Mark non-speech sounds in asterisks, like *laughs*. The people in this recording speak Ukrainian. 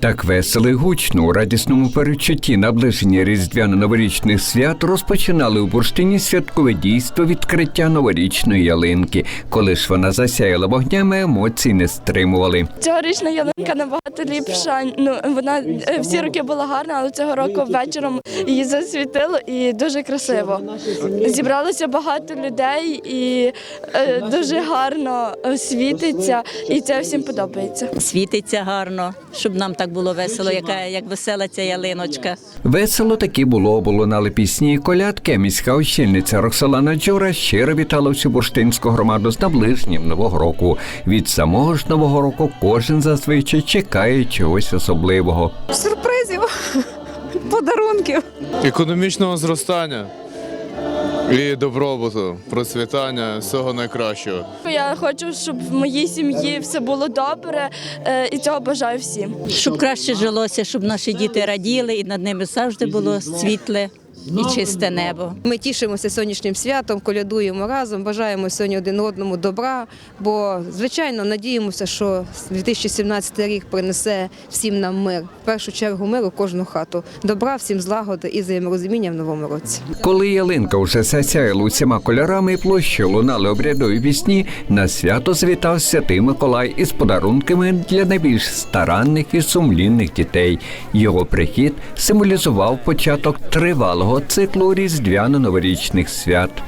Так весело і гучно у радісному передчутті наближення різдвяно-новорічних свят розпочинали у бурштині святкове дійство відкриття новорічної ялинки. Коли ж вона засяяла вогнями, емоцій не стримували. Цьогорічна ялинка набагато ліпша. Ну вона е, всі роки була гарна, але цього року вечором її засвітило і дуже красиво. Зібралося багато людей і е, дуже гарно світиться, і це всім подобається. світиться гарно, щоб нам так було весело, яка як весела ця ялиночка. Весело таки було, було лунали пісні і колядки. Міська очільниця Роксолана Джура щиро вітала всю бурштинську громаду з наближенням нового року. Від самого ж нового року кожен зазвичай чекає чогось особливого. сюрпризів, *laughs* подарунків. економічного зростання і добробуту, процвітання, всього найкращого. Я хочу, щоб в моїй сім'ї все було добре, е, і цього бажаю всім. Щоб краще жилося, щоб наші діти раділи і над ними завжди було світле і чисте небо. Ми тішимося сонячним святом, колядуємо разом, бажаємо сьогодні один одному добра. Бо, звичайно, надіємося, що 2017 рік принесе всім нам мир. В першу чергу мир у кожну хату. Добра, всім злагоди і взаєморозуміння в новому році. Коли ялинка вже засяяла усіма кольорами і площі лунали обрядові пісні, на свято завітав святий Миколай із подарунками для найбільш старанних і сумлінних дітей. Його прихід символізував початок тривалого циклу різдвяно-новорічних свят.